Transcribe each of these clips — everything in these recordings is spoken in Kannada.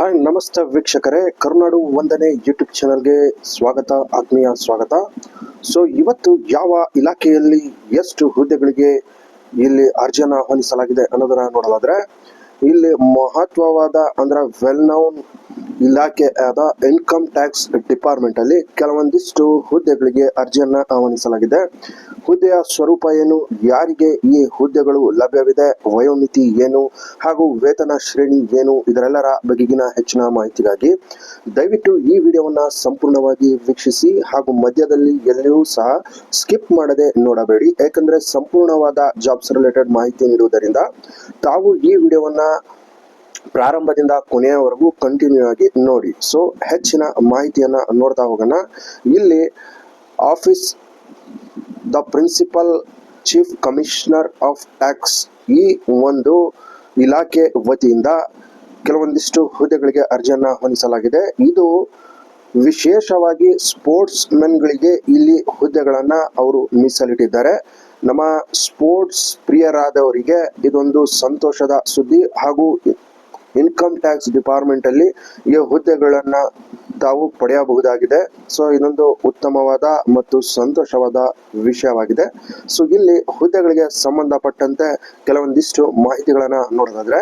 ಹಾಯ್ ನಮಸ್ತೆ ವೀಕ್ಷಕರೇ. ಕರುನಾಡು ಒಂದನೇ ಯೂಟ್ಯೂಬ್ ಚಾನಲ್ಗೆ ಸ್ವಾಗತ, ಆತ್ಮೀಯ ಸ್ವಾಗತ. ಸೊ ಇವತ್ತು ಯಾವ ಇಲಾಖೆಯಲ್ಲಿ ಎಷ್ಟು ಹುದ್ದೆಗಳಿಗೆ ಇಲ್ಲಿ ಅರ್ಜಿಯನ್ನು ಆಹ್ವಾನಿಸಲಾಗಿದೆ ಅನ್ನೋದನ್ನ ನೋಡೋದಾದ್ರೆ, ಇಲ್ಲಿ ಮಹತ್ವವಾದ ಅಂದ್ರೆ ವೆಲ್ ನೌನ್ ಇಲಾಖೆ ಆದ ಇನ್ಕಮ್ ಟ್ಯಾಕ್ಸ್ ಡಿಪಾರ್ಟ್ಮೆಂಟ್ ಅಲ್ಲಿ ಕೆಲವೊಂದಿಷ್ಟು ಹುದ್ದೆಗಳಿಗೆ ಅರ್ಜಿಯನ್ನ ಆಹ್ವಾನಿಸಲಾಗಿದೆ. ಹುದ್ದೆಯ ಸ್ವರೂಪ ಏನು? ಯಾರಿಗೆ ಈ ಹುದ್ದೆಗಳು ಲಭ್ಯವಿದೆ? ವಯೋಮಿತಿ ಏನು? ಹಾಗೂ ವೇತನ ಶ್ರೇಣಿ ಏನು? ಇದರೆಲ್ಲರ ಬಗೆಗಿನ ಹೆಚ್ಚಿನ ಮಾಹಿತಿಗಾಗಿ ದಯವಿಟ್ಟು ಈ ವಿಡಿಯೋವನ್ನ ಸಂಪೂರ್ಣವಾಗಿ ವೀಕ್ಷಿಸಿ ಹಾಗೂ ಮಧ್ಯದಲ್ಲಿ ಎಲ್ಲಿಯೂ ಸಹ ಸ್ಕಿಪ್ ಮಾಡದೆ ನೋಡಬೇಡಿ. ಯಾಕಂದ್ರೆ ಸಂಪೂರ್ಣವಾದ ಜಾಬ್ಸ್ ರಿಲೇಟೆಡ್ ಮಾಹಿತಿ ನೀಡುವುದರಿಂದ ತಾವು ಈ ವಿಡಿಯೋವನ್ನ ಪ್ರಾರಂಭದಿಂದ ಕೊನೆಯವರೆಗೂ ಕಂಟಿನ್ಯೂ ಆಗಿ ನೋಡಿ. ಸೊ ಹೆಚ್ಚಿನ ಮಾಹಿತಿಯನ್ನ ನೋಡ್ತಾ ಹೋಗೋಣ. ಇಲ್ಲಿ office the principal chief commissioner of tax ಈ ಒಂದು ಇಲಾಖೆ ವತಿಯಿಂದ ಕೆಲವೊಂದಿಷ್ಟು ಹುದ್ದೆಗಳಿಗೆ ಅರ್ಜಿಯನ್ನ ಹೊಂದಿಸಲಾಗಿದೆ. ಇದು ವಿಶೇಷವಾಗಿ ಸ್ಪೋರ್ಟ್ಸ್ ಮೆನ್ಗಳಿಗೆ ಇಲ್ಲಿ ಹುದ್ದೆಗಳನ್ನ ಅವರು ಮೀಸಲಿಟ್ಟಿದ್ದಾರೆ. ನಮ್ಮ ಸ್ಪೋರ್ಟ್ಸ್ ಪ್ರಿಯರಾದವರಿಗೆ ಇದೊಂದು ಸಂತೋಷದ ಸುದ್ದಿ ಹಾಗೂ ಇನ್ಕಮ್ ಟ್ಯಾಕ್ಸ್ ಡಿಪಾರ್ಟ್ಮೆಂಟ್ ಅಲ್ಲಿ ಈ ಹುದ್ದೆಗಳನ್ನ ತಾವು ಪಡೆಯಬಹುದಾಗಿದೆ. ಸೊ ಇದೊಂದು ಉತ್ತಮವಾದ ಮತ್ತು ಸಂತೋಷವಾದ ವಿಷಯವಾಗಿದೆ. ಸೊ ಇಲ್ಲಿ ಹುದ್ದೆಗಳಿಗೆ ಸಂಬಂಧಪಟ್ಟಂತೆ ಕೆಲವೊಂದಿಷ್ಟು ಮಾಹಿತಿಗಳನ್ನ ನೋಡೋದಾದ್ರೆ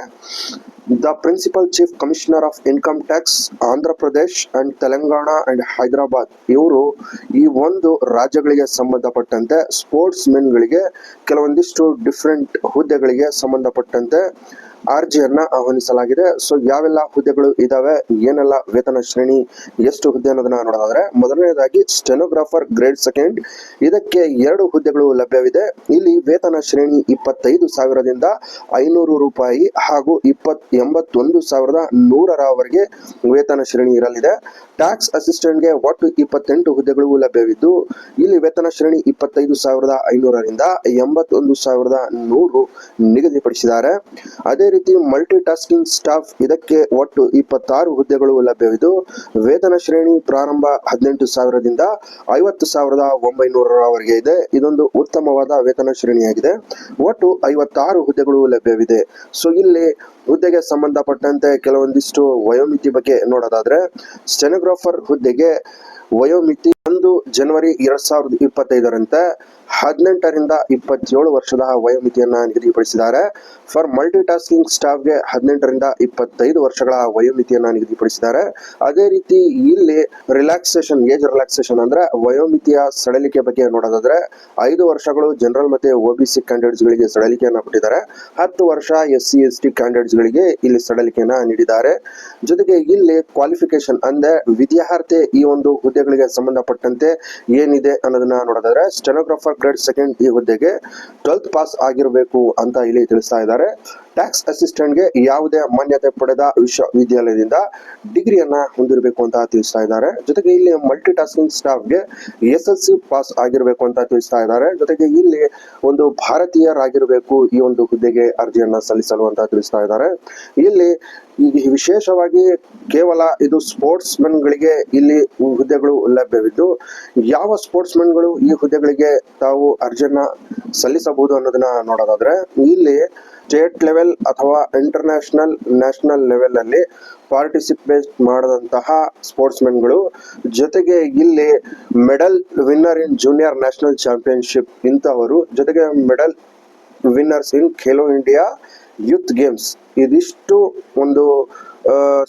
the principal chief commissioner of income tax Andhra Pradesh and Telangana and Hyderabad ಇವರು ಈ ಒಂದು ರಾಜ್ಯಗಳಿಗೆ ಸಂಬಂಧಪಟ್ಟಂತೆ ಸ್ಪೋರ್ಟ್ಸ್ ಮೆನ್ಗಳಿಗೆ ಕೆಲವೊಂದಿಷ್ಟು ಡಿಫ್ರೆಂಟ್ ಹುದ್ದೆಗಳಿಗೆ ಸಂಬಂಧಪಟ್ಟಂತೆ ಅರ್ಜಿಯನ್ನ ಆಹ್ವಾನಿಸಲಾಗಿದೆ. ಸೊ ಯಾವೆಲ್ಲ ಹುದ್ದೆಗಳು ಇದಾವೆ, ಏನೆಲ್ಲ ವೇತನ ಶ್ರೇಣಿ, ಎಷ್ಟು ಹುದ್ದೆ ಅನ್ನೋದನ್ನ ನೋಡೋದಾದ್ರೆ, ಮೊದಲನೇದಾಗಿ ಸ್ಟೆನೋಗ್ರಾಫರ್ ಗ್ರೇಡ್ ಸೆಕೆಂಡ್ ಇದಕ್ಕೆ ಎರಡು ಹುದ್ದೆಗಳು ಲಭ್ಯವಿದೆ. ಇಲ್ಲಿ ವೇತನ ಶ್ರೇಣಿ ಇಪ್ಪತ್ತೈದು ಸಾವಿರದಿಂದ ಐನೂರು ರೂಪಾಯಿ ಹಾಗೂ ಇಪ್ಪತ್, ಎಂಬತ್ತೊಂದು ಸಾವಿರದ ನೂರರವರೆಗೆ ವೇತನ ಶ್ರೇಣಿ ಇರಲಿದೆ. ಟ್ಯಾಕ್ಸ್ ಅಸಿಸ್ಟೆಂಟ್ಗೆ ಒಟ್ಟು ಇಪ್ಪತ್ತೆಂಟು ಹುದ್ದೆಗಳು ಲಭ್ಯವಿದ್ದು, ಇಲ್ಲಿ ವೇತನ ಶ್ರೇಣಿ ಇಪ್ಪತ್ತೈದು ಸಾವಿರದ ಐನೂರರಿಂದ ಎಂಬತ್ತೊಂದು ಸಾವಿರದ ನೂರು ನಿಗದಿಪಡಿಸಿದ್ದಾರೆ. ಅದೇ ಮಲ್ಟಿ ಟಾಸ್ಕಿಂಗ್ ಸ್ಟಾಫ್ ಇದಕ್ಕೆ ಒಟ್ಟು ಇಪ್ಪತ್ತಾರು ಹುದ್ದೆಗಳು ಲಭ್ಯವಿದ್ದು, ವೇತನ ಶ್ರೇಣಿ ಪ್ರಾರಂಭ ಹದಿನೆಂಟು ಸಾವಿರದಿಂದ ಐವತ್ತು ಸಾವಿರದ ಒಂಬೈನೂರವರೆಗೆ ಇದೆ. ಇದೊಂದು ಉತ್ತಮವಾದ ವೇತನ ಶ್ರೇಣಿಯಾಗಿದೆ. ಒಟ್ಟು ಐವತ್ತಾರು ಹುದ್ದೆಗಳು ಲಭ್ಯವಿದೆ. ಸೊ ಇಲ್ಲಿ ಹುದ್ದೆಗೆ ಸಂಬಂಧಪಟ್ಟಂತೆ ಕೆಲವೊಂದಿಷ್ಟು ವಯೋಮಿತಿ ಬಗ್ಗೆ ನೋಡೋದಾದ್ರೆ ಸ್ಟೆನೋಗ್ರಾಫರ್ ಹುದ್ದೆಗೆ ವಯೋಮಿತಿ ಒಂದು ಜನವರಿ ಎರಡ್ ಸಾವಿರದ ಇಪ್ಪತ್ತೈದರಂತೆ ಹದಿನೆಂಟರಿಂದ ಇಪ್ಪತ್ತೇಳು ವರ್ಷದ ವಯೋಮಿತಿಯನ್ನ ನಿಗದಿಪಡಿಸಿದ್ದಾರೆ. ಫಾರ್ ಮಲ್ಟಿ ಟಾಸ್ಕಿಂಗ್ ಸ್ಟಾಫ್ಗೆ ಹದಿನೆಂಟರಿಂದ ಇಪ್ಪತ್ತೈದು ವರ್ಷಗಳ ವಯೋಮಿತಿಯನ್ನ ನಿಗದಿಪಡಿಸಿದ್ದಾರೆ. ಅದೇ ರೀತಿ ಇಲ್ಲಿ ರಿಲ್ಯಾಕ್ಸೇಷನ್, ಏಜ್ ರಿಲ್ಯಾಕ್ಸೇಷನ್ ಅಂದ್ರೆ ವಯೋಮಿತಿಯ ಸಡಲಿಕೆ ಬಗ್ಗೆ ನೋಡೋದಾದ್ರೆ ಐದು ವರ್ಷಗಳು ಜನರಲ್ ಮತ್ತೆ ಒಬಿಸಿ ಕ್ಯಾಂಡಿಡೇಟ್ಸ್ ಗಳಿಗೆ ಸಡಲಿಕೆಯನ್ನ ಕೊಟ್ಟಿದ್ದಾರೆ. ಹತ್ತು ವರ್ಷ S C, S T candidates ಗಳಿಗೆ ಇಲ್ಲಿ ಸಡಲಿಕೆಯನ್ನ ನೀಡಿದ್ದಾರೆ. ಜೊತೆಗೆ ಇಲ್ಲಿ ಕ್ವಾಲಿಫಿಕೇಶನ್ ಅಂದ್ರೆ ವಿದ್ಯಾರ್ಥಿ ಈ ಒಂದು ಹುದ್ದೆಗಳಿಗೆ ಸಂಬಂಧಪಟ್ಟಂತೆ ಏನಿದೆ ಅನ್ನೋದನ್ನ ನೋಡೋದಾದ್ರೆ ಸ್ಟೆನೋಗ್ರಾಫರ್ ಗ್ರೇಡ್ ಸೆಕೆಂಡ್ ಈ ಹುದ್ದೆಗೆ ಟ್ವೆಲ್ತ್ ಪಾಸ್ ಆಗಿರಬೇಕು ಅಂತ ಇಲ್ಲಿ ತಿಳಿಸ್ತಾ ಇದ್ದಾರೆ. ಟ್ಯಾಕ್ಸ್ ಅಸಿಸ್ಟೆಂಟ್ಗೆ ಯಾವುದೇ ಮಾನ್ಯತೆ ಪಡೆದ ವಿಶ್ವವಿದ್ಯಾಲಯದಿಂದ ಡಿಗ್ರಿಯನ್ನ ಹೊಂದಿರಬೇಕು ಅಂತ ತಿಳಿಸ್ತಾ ಇದ್ದಾರೆ. ಜೊತೆಗೆ ಇಲ್ಲಿ ಮಲ್ಟಿ ಟಾಸ್ಕಿಂಗ್ ಸ್ಟಾಫ್ಗೆ ಎಸ್ ಎಲ್ ಸಿ ಪಾಸ್ ಆಗಿರಬೇಕು ಅಂತ ತಿಳಿಸ್ತಾ ಇದ್ದಾರೆ. ಜೊತೆಗೆ ಇಲ್ಲಿ ಒಂದು ಭಾರತೀಯರಾಗಿರಬೇಕು ಈ ಒಂದು ಹುದ್ದೆಗೆ ಅರ್ಜಿಯನ್ನ ಸಲ್ಲಿಸಲು ಅಂತ ತಿಳಿಸ್ತಾ ಇದ್ದಾರೆ. ಇಲ್ಲಿ ಈ ವಿಶೇಷವಾಗಿ ಕೇವಲ ಇದು ಸ್ಪೋರ್ಟ್ಸ್ ಗಳಿಗೆ ಇಲ್ಲಿ ಹುದ್ದೆಗಳು ಲಭ್ಯವಿದ್ದು, ಯಾವ ಸ್ಪೋರ್ಟ್ಸ್ಗಳು ಈ ಹುದ್ದೆಗಳಿಗೆ ತಾವು ಅರ್ಜಿಯನ್ನ ಸಲ್ಲಿಸಬಹುದು ಅನ್ನೋದನ್ನ ನೋಡೋದಾದ್ರೆ, ಇಲ್ಲಿ ಸ್ಟೇಟ್ ಲೆವೆಲ್ ಅಥವಾ ಇಂಟರ್ನ್ಯಾಷನಲ್, ನ್ಯಾಷನಲ್ ಲೆವೆಲ್ ಅಲ್ಲಿ ಪಾರ್ಟಿಸಿಪೇಟ್ ಮಾಡಿದಂತಹ ಸ್ಪೋರ್ಟ್ಸ್ಗಳು ಜೊತೆಗೆ ಇಲ್ಲಿ medal winner in junior national championship ಇಂತಹವರು ಜೊತೆಗೆ medal winners in Khelo India youth games. ಇದಿಷ್ಟು ಒಂದು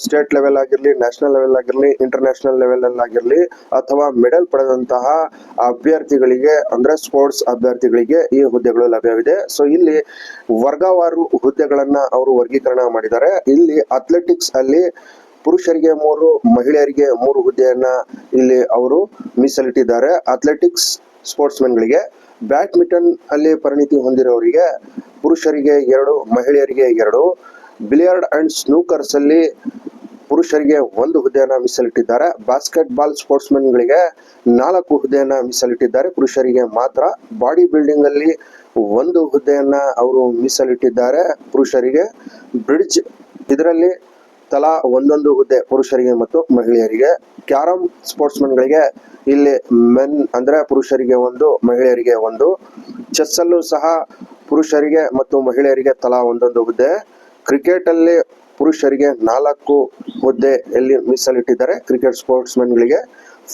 ಸ್ಟೇಟ್ ಲೆವೆಲ್ ಆಗಿರಲಿ, ನ್ಯಾಷನಲ್ ಲೆವೆಲ್ ಆಗಿರಲಿ, ಇಂಟರ್ನ್ಯಾಷನಲ್ ಲೆವೆಲ್ ಅಲ್ಲಿ ಆಗಿರಲಿ, ಅಥವಾ ಮೆಡಲ್ ಪಡೆದಂತಹ ಅಭ್ಯರ್ಥಿಗಳಿಗೆ, ಅಂದ್ರೆ ಸ್ಪೋರ್ಟ್ಸ್ ಅಭ್ಯರ್ಥಿಗಳಿಗೆ ಈ ಹುದ್ದೆಗಳು ಲಭ್ಯವಿದೆ. ಸೊ ಇಲ್ಲಿ ವರ್ಗವಾರು ಹುದ್ದೆಗಳನ್ನ ಅವರು ವರ್ಗೀಕರಣ ಮಾಡಿದ್ದಾರೆ. ಇಲ್ಲಿ ಅಥ್ಲೆಟಿಕ್ಸ್ ಅಲ್ಲಿ ಪುರುಷರಿಗೆ ಮೂರು, ಮಹಿಳೆಯರಿಗೆ ಮೂರು ಹುದ್ದೆಯನ್ನ ಇಲ್ಲಿ ಅವರು ಮೀಸಲಿಟ್ಟಿದ್ದಾರೆ. ಅಥ್ಲೆಟಿಕ್ಸ್ ಸ್ಪೋರ್ಟ್ಸ್ ಗಳಿಗೆ ಬ್ಯಾಡ್ಮಿಂಟನ್ ಅಲ್ಲಿ ಪರಿಣಿತಿ ಹೊಂದಿರೋರಿಗೆ ಪುರುಷರಿಗೆ ಎರಡು, ಮಹಿಳೆಯರಿಗೆ ಎರಡು. ಬಿಲಿಯರ್ಡ್ ಅಂಡ್ ಸ್ನೂಕರ್ಸ್ ಅಲ್ಲಿ ಪುರುಷರಿಗೆ ಒಂದು ಹುದ್ದೆಯನ್ನ ಮೀಸಲಿಟ್ಟಿದ್ದಾರೆ. ಬಾಸ್ಕೆಟ್ ಬಾಲ್ ಸ್ಪೋರ್ಟ್ಸ್ ಗಳಿಗೆ ನಾಲ್ಕು ಹುದ್ದೆಯನ್ನ ಮೀಸಲಿಟ್ಟಿದ್ದಾರೆ. ಪುರುಷರಿಗೆ ಮಾತ್ರ. ಬಾಡಿ ಬಿಲ್ಡಿಂಗ್ ಅಲ್ಲಿ ಒಂದು ಹುದ್ದೆಯನ್ನ ಅವರು ಮೀಸಲಿಟ್ಟಿದ್ದಾರೆ ಪುರುಷರಿಗೆ. ಬ್ರಿಡ್ಜ್ ಇದರಲ್ಲಿ ತಲಾ ಒಂದೊಂದು ಹುದ್ದೆ ಪುರುಷರಿಗೆ ಮತ್ತು ಮಹಿಳೆಯರಿಗೆ. ಕ್ಯಾರಂ ಸ್ಪೋರ್ಟ್ಸ್ ಗಳಿಗೆ ಇಲ್ಲಿ ಮೆನ್ ಅಂದ್ರೆ ಪುರುಷರಿಗೆ ಒಂದು, ಮಹಿಳೆಯರಿಗೆ ಒಂದು. ಚೆಸ್ ಅಲ್ಲೂ ಸಹ ಪುರುಷರಿಗೆ ಮತ್ತು ಮಹಿಳೆಯರಿಗೆ ತಲಾ ಒಂದೊಂದು ಹುದ್ದೆ. ಕ್ರಿಕೆಟ್ ಅಲ್ಲಿ ಪುರುಷರಿಗೆ ನಾಲ್ಕು ಹುದ್ದೆಯಲ್ಲಿ ಮೀಸಲಿಟ್ಟಿದ್ದಾರೆ ಕ್ರಿಕೆಟ್ ಸ್ಪೋರ್ಟ್ಸ್ ಗಳಿಗೆ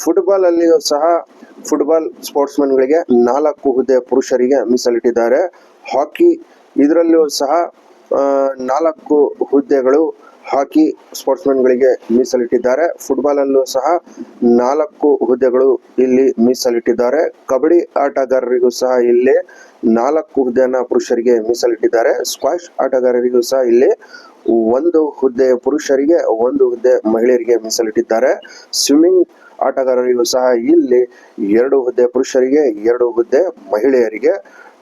ಫುಟ್ಬಾಲ್ ಅಲ್ಲಿಯೂ ಸಹ ಫುಟ್ಬಾಲ್ ಸ್ಪೋರ್ಟ್ಸ್ ಗಳಿಗೆ ನಾಲ್ಕು ಹುದ್ದೆ ಪುರುಷರಿಗೆ ಮೀಸಲಿಟ್ಟಿದ್ದಾರೆ. ಹಾಕಿ ಇದರಲ್ಲೂ ಸಹ ನಾಲ್ಕು ಹುದ್ದೆಗಳು ಹಾಕಿ ಸ್ಪೋರ್ಟ್ಸ್ ಗಳಿಗೆ ಮೀಸಲಿಟ್ಟಿದ್ದಾರೆ. ಫುಟ್ಬಾಲ್ ಅಲ್ಲೂ ಸಹ ನಾಲ್ಕು ಹುದ್ದೆಗಳು ಇಲ್ಲಿ ಮೀಸಲಿಟ್ಟಿದ್ದಾರೆ. ಕಬಡ್ಡಿ ಆಟಗಾರರಿಗೂ ಸಹ ಇಲ್ಲಿ ನಾಲ್ಕು ಹುದ್ದೆಯನ್ನ ಪುರುಷರಿಗೆ ಮೀಸಲಿಟ್ಟಿದ್ದಾರೆ. ಸ್ಕ್ವಾಶ್ ಆಟಗಾರರಿಗೂ ಸಹ ಇಲ್ಲಿ ಒಂದು ಹುದ್ದೆ ಪುರುಷರಿಗೆ, ಒಂದು ಹುದ್ದೆ ಮಹಿಳೆಯರಿಗೆ ಮೀಸಲಿಟ್ಟಿದ್ದಾರೆ. ಸ್ವಿಮ್ಮಿಂಗ್ ಆಟಗಾರರಿಗೂ ಸಹ ಇಲ್ಲಿ ಎರಡು ಹುದ್ದೆ ಪುರುಷರಿಗೆ, ಎರಡು ಹುದ್ದೆ ಮಹಿಳೆಯರಿಗೆ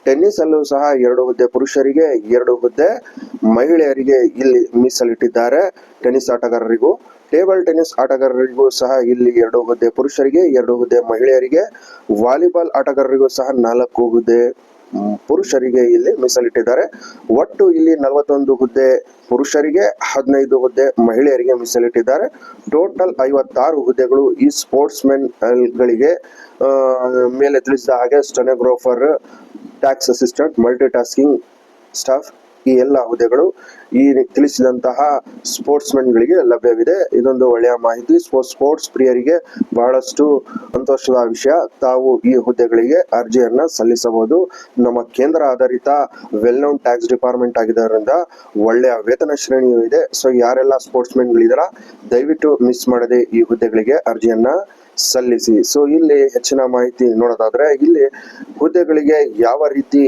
ಟೆನ್ನಿಸ್ ಅಲ್ಲೂ ಸಹ ಎರಡು ಹುದ್ದೆ ಪುರುಷರಿಗೆ, ಎರಡು ಹುದ್ದೆ ಮಹಿಳೆಯರಿಗೆ ಇಲ್ಲಿ ಮೀಸಲಿಟ್ಟಿದ್ದಾರೆ ಟೆನ್ನಿಸ್ ಆಟಗಾರರಿಗೂ. ಟೇಬಲ್ ಟೆನ್ನಿಸ್ ಆಟಗಾರರಿಗೂ ಸಹ ಇಲ್ಲಿ ಎರಡು ಹುದ್ದೆ ಪುರುಷರಿಗೆ, ಎರಡು ಹುದ್ದೆ ಮಹಿಳೆಯರಿಗೆ. ವಾಲಿಬಾಲ್ ಆಟಗಾರರಿಗೂ ಸಹ ನಾಲ್ಕು ಹುದ್ದೆ ಪುರುಷರಿಗೆ ಇಲ್ಲಿ ಮೀಸಲಿಟ್ಟಿದ್ದಾರೆ. ಒಟ್ಟು ಇಲ್ಲಿ ನಲವತ್ತೊಂದು ಹುದ್ದೆ ಪುರುಷರಿಗೆ, ಹದಿನೈದು ಹುದ್ದೆ ಮಹಿಳೆಯರಿಗೆ ಮೀಸಲಿಟ್ಟಿದ್ದಾರೆ. ಟೋಟಲ್ ಐವತ್ತಾರು ಹುದ್ದೆಗಳು ಈ ಸ್ಪೋರ್ಟ್ಸ್ ಮೆನ್ ಗಳಿಗೆ ಮೇಲೆ ತಿಳಿಸಿದ ಹಾಗೆ stenographer tax assistant multi tasking staff ಈ ಎಲ್ಲ ಹುದ್ದೆಗಳು ಈ ತಿಳಿಸಿದಂತಹ ಸ್ಪೋರ್ಟ್ಸ್ ಗಳಿಗೆ ಲಭ್ಯವಿದೆ. ಇದೊಂದು ಒಳ್ಳೆಯ ಮಾಹಿತಿ. ಸ್ಪೋರ್ಟ್ಸ್ ಸ್ಪೋರ್ಟ್ಸ್ ಪ್ರಿಯರಿಗೆ ಬಹಳಷ್ಟು ಸಂತೋಷದ ವಿಷಯ. ತಾವು ಈ ಹುದ್ದೆಗಳಿಗೆ ಅರ್ಜಿಯನ್ನ ಸಲ್ಲಿಸಬಹುದು. ನಮ್ಮ ಕೇಂದ್ರ ಆಧಾರಿತ ವೆಲ್ ನೋನ್ ಟ್ಯಾಕ್ಸ್ ಡಿಪಾರ್ಟ್ಮೆಂಟ್ ಆಗಿದ್ದರಿಂದ ಒಳ್ಳೆಯ ವೇತನ ಶ್ರೇಣಿಯೂ ಇದೆ. ಸೊ ಯಾರೆಲ್ಲ ಸ್ಪೋರ್ಟ್ಸ್ ಗಳಿದಾರ ದಯವಿಟ್ಟು ಮಿಸ್ ಮಾಡದೆ ಈ ಹುದ್ದೆಗಳಿಗೆ ಅರ್ಜಿಯನ್ನ ಸಲ್ಲಿಸಿ. ಸೊ ಇಲ್ಲಿ ಹೆಚ್ಚಿನ ಮಾಹಿತಿ ನೋಡೋದಾದ್ರೆ, ಇಲ್ಲಿ ಹುದ್ದೆಗಳಿಗೆ ಯಾವ ರೀತಿ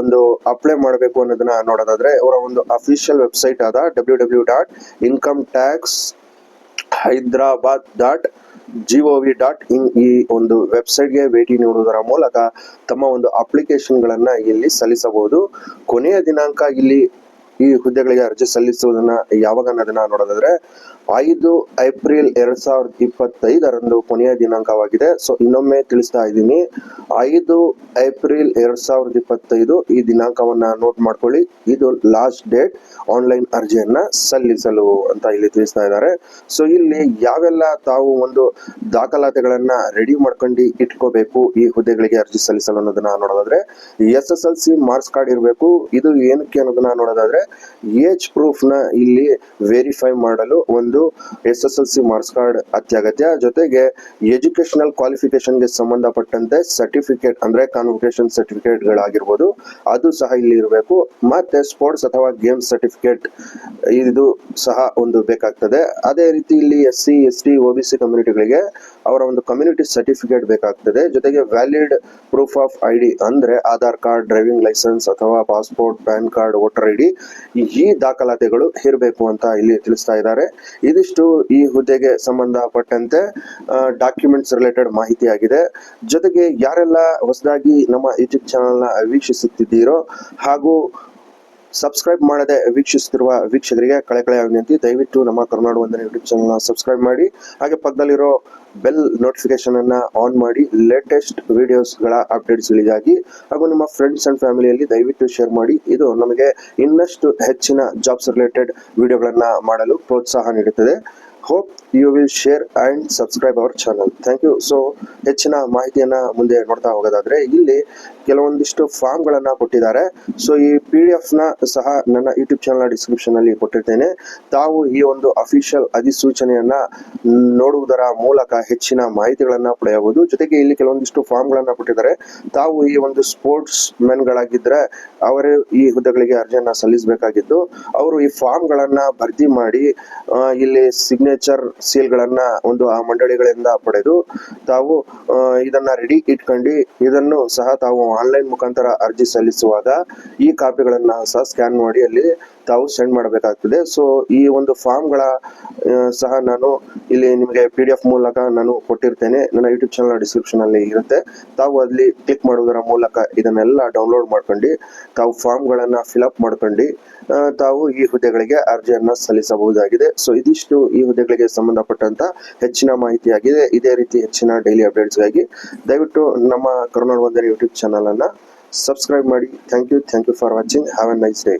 ಒಂದು ಅಪ್ಲೈ ಮಾಡಬೇಕು ಅನ್ನೋದನ್ನ ನೋಡೋದಾದ್ರೆ, ಅವರ ಒಂದು ಅಫಿಷಿಯಲ್ ವೆಬ್ಸೈಟ್ ಆದ W W dot income tax Hyderabad dot G O V dot in ಈ ಒಂದು ವೆಬ್ಸೈಟ್ಗೆ ಭೇಟಿ ನೀಡುವುದರ ಮೂಲಕ ತಮ್ಮ ಒಂದು ಅಪ್ಲಿಕೇಶನ್ಗಳನ್ನು ಇಲ್ಲಿ ಸಲ್ಲಿಸಬಹುದು. ಕೊನೆಯ ದಿನಾಂಕ ಇಲ್ಲಿ ಈ ಹುದ್ದೆಗಳಿಗೆ ಅರ್ಜಿ ಸಲ್ಲಿಸುವುದನ್ನ ಯಾವಾಗ ಅನ್ನೋದನ್ನ ನೋಡೋದಾದ್ರೆ ಐದು ಏಪ್ರಿಲ್ ಎರಡ್ ಸಾವಿರದ ಇಪ್ಪತ್ತೈದರಂದು ಕೊನೆಯ ದಿನಾಂಕವಾಗಿದೆ. ಸೊ ಇನ್ನೊಮ್ಮೆ ತಿಳಿಸ್ತಾ ಇದ್ದೀನಿ. ಐದು ಏಪ್ರಿಲ್ ಎರಡ್ ಸಾವಿರದ ಇಪ್ಪತ್ತೈದು ಈ ದಿನಾಂಕವನ್ನ ನೋಟ್ ಮಾಡ್ಕೊಳ್ಳಿ. ಇದು ಲಾಸ್ಟ್ ಡೇಟ್ ಆನ್ಲೈನ್ ಅರ್ಜಿಯನ್ನ ಸಲ್ಲಿಸಲು ಅಂತ ಇಲ್ಲಿ ತಿಳಿಸ್ತಾ ಇದ್ದಾರೆ. ಸೊ ಇಲ್ಲಿ ಯಾವೆಲ್ಲ ತಾವು ಒಂದು ದಾಖಲಾತಿಗಳನ್ನ ರೆಡಿ ಮಾಡ್ಕೊಂಡು ಇಟ್ಕೋಬೇಕು ಈ ಹುದ್ದೆಗಳಿಗೆ ಅರ್ಜಿ ಸಲ್ಲಿಸಲು ಅನ್ನೋದನ್ನ ನೋಡೋದಾದ್ರೆ, S S L C marks card ಇರಬೇಕು. ಇದು ಏನಕ್ಕೆ ಅನ್ನೋದನ್ನ ನೋಡೋದಾದ್ರೆ ಏಜ್ ಪ್ರೂಫ್ನ ಇಲ್ಲಿ ವೆರಿಫೈ ಮಾಡಲು ಒಂದು S S L C marks card ಅತ್ಯಗತ್ಯ. ಜೊತೆಗೆ ಎಜುಕೇಶನಲ್ ಕ್ವಾಲಿಫಿಕೇಶನ್ಗೆ ಸಂಬಂಧಪಟ್ಟಂತೆ ಸರ್ಟಿಫಿಕೇಟ್ ಅಂದರೆ ಕಾನ್ವೊಕೇಶನ್ ಸರ್ಟಿಫಿಕೇಟ್ಗಳಾಗಿರ್ಬೋದು ಅದು ಸಹ ಇಲ್ಲಿ ಇರಬೇಕು. ಮತ್ತು ಸ್ಪೋರ್ಟ್ಸ್ ಅಥವಾ ಗೇಮ್ಸ್ ಸರ್ಟಿಫಿಕೇಟ್ ಇದು ಸಹ ಒಂದು ಬೇಕಾಗ್ತದೆ. ಅದೇ ರೀತಿ ಇಲ್ಲಿ S C S T O B C ಕಮ್ಯುನಿಟಿಗಳಿಗೆ ಅವರ ಒಂದು ಕಮ್ಯುನಿಟಿ ಸರ್ಟಿಫಿಕೇಟ್ ಬೇಕಾಗ್ತದೆ. ಜೊತೆಗೆ valid proof of I D ಅಂದ್ರೆ ಆಧಾರ್ ಕಾರ್ಡ್ ಡ್ರೈವಿಂಗ್ ಲೈಸೆನ್ಸ್ ಅಥವಾ passport PAN card voter I D ಈ ದಾಖಲಾತಿಗಳು ಇರಬೇಕು ಅಂತ ಇಲ್ಲಿ ತಿಳಿಸ್ತಾ ಇದ್ದಾರೆ. ಇದಿಷ್ಟು ಈ ಹುದ್ದೆಗೆ ಸಂಬಂಧಪಟ್ಟಂತೆ ಡಾಕ್ಯುಮೆಂಟ್ಸ್ ರಿಲೇಟೆಡ್ ಮಾಹಿತಿ ಆಗಿದೆ. ಜೊತೆಗೆ ಯಾರೆಲ್ಲ ಹೊಸದಾಗಿ ನಮ್ಮ ಯೂಟ್ಯೂಬ್ ಚಾನಲ್ನ ವೀಕ್ಷಿಸುತ್ತಿದ್ದೀರೋ ಹಾಗೂ ಸಬ್ಸ್ಕ್ರೈಬ್ ಮಾಡದೆ ವೀಕ್ಷಿಸುತ್ತಿರುವ ವೀಕ್ಷಕರಿಗೆ ಕಳೆ ಕಳೆ ವಿನಂತಿ. ದಯವಿಟ್ಟು ನಮ್ಮ ಕರ್ನಾಡು ವಂದನೆ ಯೂಟ್ಯೂಬ್ ಚಾನಲ್ನ ಸಬ್ಸ್ಕ್ರೈಬ್ ಮಾಡಿ. ಹಾಗೆ ಪಕ್ಕದಲ್ಲಿರೋ ಬೆಲ್ ನೋಟಿಫಿಕೇಶನ್ ಅನ್ನ ಆನ್ ಮಾಡಿ. ಲೇಟೆಸ್ಟ್ ವಿಡಿಯೋಸ್ಗಳ ಅಪ್ಡೇಟ್ಸ್ಗಳಿಗಾಗಿ ಹಾಗೂ ನಿಮ್ಮ ಫ್ರೆಂಡ್ಸ್ ಅಂಡ್ ಫ್ಯಾಮಿಲಿಯಲ್ಲಿ ದಯವಿಟ್ಟು ಶೇರ್ ಮಾಡಿ. ಇದು ನಮಗೆ ಇನ್ನಷ್ಟು ಹೆಚ್ಚಿನ ಜಾಬ್ಸ್ ರಿಲೇಟೆಡ್ ವಿಡಿಯೋಗಳನ್ನು ಮಾಡಲು ಪ್ರೋತ್ಸಾಹ ನೀಡುತ್ತದೆ. Hope you will share and subscribe our channel thank you so ಹೆಚ್ಚಿನ ಮಾಹಿತಿಯನ್ನ ಮುಂದೆ ನೋಡ್ತಾ ಹೋಗೋದಾದ್ರೆ, ಇಲ್ಲಿ ಕೆಲವೊಂದಿಷ್ಟು ಫಾರ್ಮ್ ಗಳನ್ನ ಕೊಟ್ಟಿದ್ದಾರೆ. ಸೊ ಈ ಪಿ ಡಿ ಎಫ್ನ ಸಹ ನನ್ನ ಯೂಟ್ಯೂಬ್ ಚಾನಲ್ ಡಿಸ್ಕ್ರಿಪ್ಷನ್ ಅಲ್ಲಿ ಕೊಟ್ಟಿರ್ತೇನೆ. ತಾವು ಈ ಒಂದು ಅಫಿಷಿಯಲ್ ಅಧಿಸೂಚನೆಯನ್ನ ನೋಡುವುದರ ಮೂಲಕ ಹೆಚ್ಚಿನ ಮಾಹಿತಿಗಳನ್ನ ಪಡೆಯಬಹುದು. ಜೊತೆಗೆ ಇಲ್ಲಿ ಕೆಲವೊಂದಿಷ್ಟು ಫಾರ್ಮ್ ಗಳನ್ನ ಕೊಟ್ಟಿದ್ದಾರೆ. ತಾವು ಈ ಒಂದು ಸ್ಪೋರ್ಟ್ಸ್ ಮೆನ್ಗಳಾಗಿದ್ದರೆ ಅವರೇ ಈ ಹುದ್ದೆಗಳಿಗೆ ಅರ್ಜಿಯನ್ನು ಸಲ್ಲಿಸಬೇಕಾಗಿದ್ದು ಅವರು ಈ ಫಾರ್ಮ್ ಗಳನ್ನ ಭರ್ತಿ ಮಾಡಿ ಇಲ್ಲಿ ಸಿಗ್ನೇಚರ್ ಸೀಲ್ ಗಳನ್ನ ಒಂದು ಆ ಮಂಡಳಿಗಳಿಂದ ಪಡೆದು ತಾವು ಇದನ್ನ ರೆಡಿ ಇಟ್ಕೊಂಡು ಇದನ್ನು ಸಹ ತಾವು ಆನ್ಲೈನ್ ಮುಖಾಂತರ ಅರ್ಜಿ ಸಲ್ಲಿಸುವಾಗ ಈ ಕಾಪಿಗಳನ್ನ ಸಹ ಸ್ಕ್ಯಾನ್ ಮಾಡಿ ಅಲ್ಲಿ ತಾವು ಸೆಂಡ್ ಮಾಡಬೇಕಾಗ್ತದೆ. ಸೊ ಈ ಒಂದು ಫಾರ್ಮ್ಗಳ ಸಹ ನಾನು ಇಲ್ಲಿ ನಿಮಗೆ ಪಿ ಡಿ ಎಫ್ ಮೂಲಕ ನಾನು ಕೊಟ್ಟಿರ್ತೇನೆ. ನನ್ನ ಯೂಟ್ಯೂಬ್ ಚಾನಲ್ ಡಿಸ್ಕ್ರಿಪ್ಷನ್ ಅಲ್ಲಿ ಇರುತ್ತೆ. ತಾವು ಅಲ್ಲಿ ಕ್ಲಿಕ್ ಮಾಡುವುದರ ಮೂಲಕ ಇದನ್ನೆಲ್ಲ ಡೌನ್ಲೋಡ್ ಮಾಡ್ಕೊಂಡು ತಾವು ಫಾರ್ಮ್ಗಳನ್ನ ಫಿಲಪ್ ಮಾಡ್ಕೊಂಡು ತಾವು ಈ ಹುದ್ದೆಗಳಿಗೆ ಅರ್ಜಿಯನ್ನ ಸಲ್ಲಿಸಬಹುದಾಗಿದೆ. ಸೊ ಇದಿಷ್ಟು ಈ ಹುದ್ದೆಗಳಿಗೆ ಸಂಬಂಧಪಟ್ಟಂತ ಹೆಚ್ಚಿನ ಮಾಹಿತಿಯಾಗಿದೆ. ಇದೇ ರೀತಿ ಹೆಚ್ಚಿನ ಡೈಲಿ ಅಪ್ಡೇಟ್ಸ್ಗಾಗಿ ದಯವಿಟ್ಟು ನಮ್ಮ ಕರುನಾಡು ಒಂದರ ಯೂಟ್ಯೂಬ್ ಚಾನಲ್ ಅನ್ನ ಸಬ್ಸ್ಕ್ರೈಬ್ ಮಾಡಿ. Thank you thank you for watching have a nice day